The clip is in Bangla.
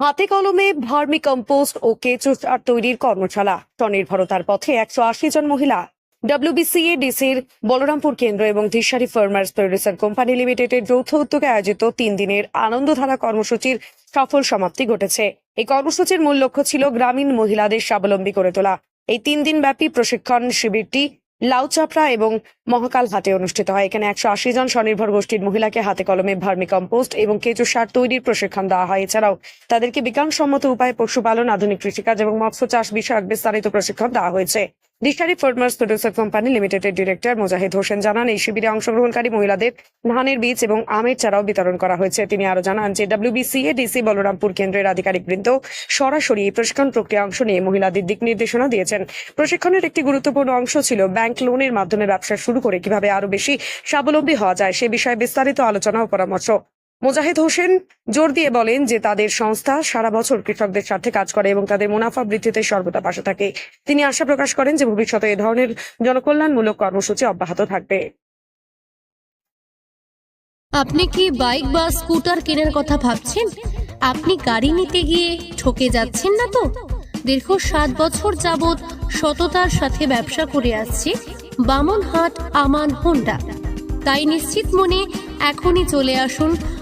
হাতে কলমে ভার্মি কম্পোস্ট ও কেঁচো সার তৈরির কর্মশালা। স্বনির্ভরতার পথে একশো আশি জন মহিলা ডব্লিউবিসিএ ডিসির বলরামপুর কেন্দ্র এবং দিশারি ফার্মার্স প্রডিউসার কোম্পানি লিমিটেডের যৌথ উদ্যোগে আয়োজিত তিন দিনের আনন্দধারা কর্মসূচির সফল সমাপ্তি ঘটেছে। এই কর্মসূচির মূল লক্ষ্য ছিল গ্রামীণ মহিলাদের স্বাবলম্বী করে তোলা। এই তিন দিন ব্যাপী প্রশিক্ষণ শিবিরটি লাউচাপড়া এবং মহাকাল হাটে অনুষ্ঠিত হয়। এখানে একশো আশি জন স্বনির্ভর গোষ্ঠীর মহিলাকে হাতে কলমে ভার্মি কম্পোস্ট এবং কেঁচো সার তৈরির প্রশিক্ষণ দেওয়া হয়। এছাড়াও তাদেরকে বিজ্ঞানসম্মত উপায়ে পশুপালন, আধুনিক কৃষিকাজ এবং মৎস্য চাষ বিষয়ক বিস্তারিত প্রশিক্ষণ দেওয়া হয়েছে। দিশারি ফার্মার্স প্রডিউসার কোম্পানি লিমিটেডের ডিরেক্টর মোজাহিদ হোসেন জানান, এই শিবিরে অংশগ্রহণকারী মহিলাদের ধানের বীজ এবং আমের চারাও বিতরণ করা হয়েছে। তিনি আরও জানান যে ডব্লিউবিসিএ ডিসি বলরামপুর কেন্দ্রের আধিকারিক বৃন্দ সরাসরি এই প্রশিক্ষণ প্রক্রিয়া অংশ নিয়ে মহিলাদের দিক নির্দেশনা দিয়েছেন। প্রশিক্ষণের একটি গুরুত্বপূর্ণ অংশ ছিল ব্যাংক লোনের মাধ্যমে ব্যবসা শুরু করে কীভাবে আরও বেশি স্বাবলম্বী হওয়া যায় সে বিষয়ে বিস্তারিত আলোচনা ও পরামর্শ মোজাহিদ হোসেন জোর দিয়ে বলেন যে তাদের সংস্থা সারা বছর কৃষকদের স্বার্থে কাজ করে এবং তাদের মুনাফা বৃদ্ধিতে সর্বদা পাশে থাকে। তিনি আশা প্রকাশ করেন যে ভবিষ্যতে এ ধরনের জনকল্যাণমূলক কর্মসূচি অব্যাহত থাকবে। আপনি কি বাইক বা স্কুটার কেনার কথা ভাবছেন? আপনি গাড়ি নিতে গিয়ে ঠকে যাচ্ছেন না তো? দীর্ঘ সাত বছর যাবৎ সততার সাথে ব্যবসা করে আসছে বামনহাট আমান হোন্ডা। তাই নিশ্চিত মনে এখনই চলে আসুন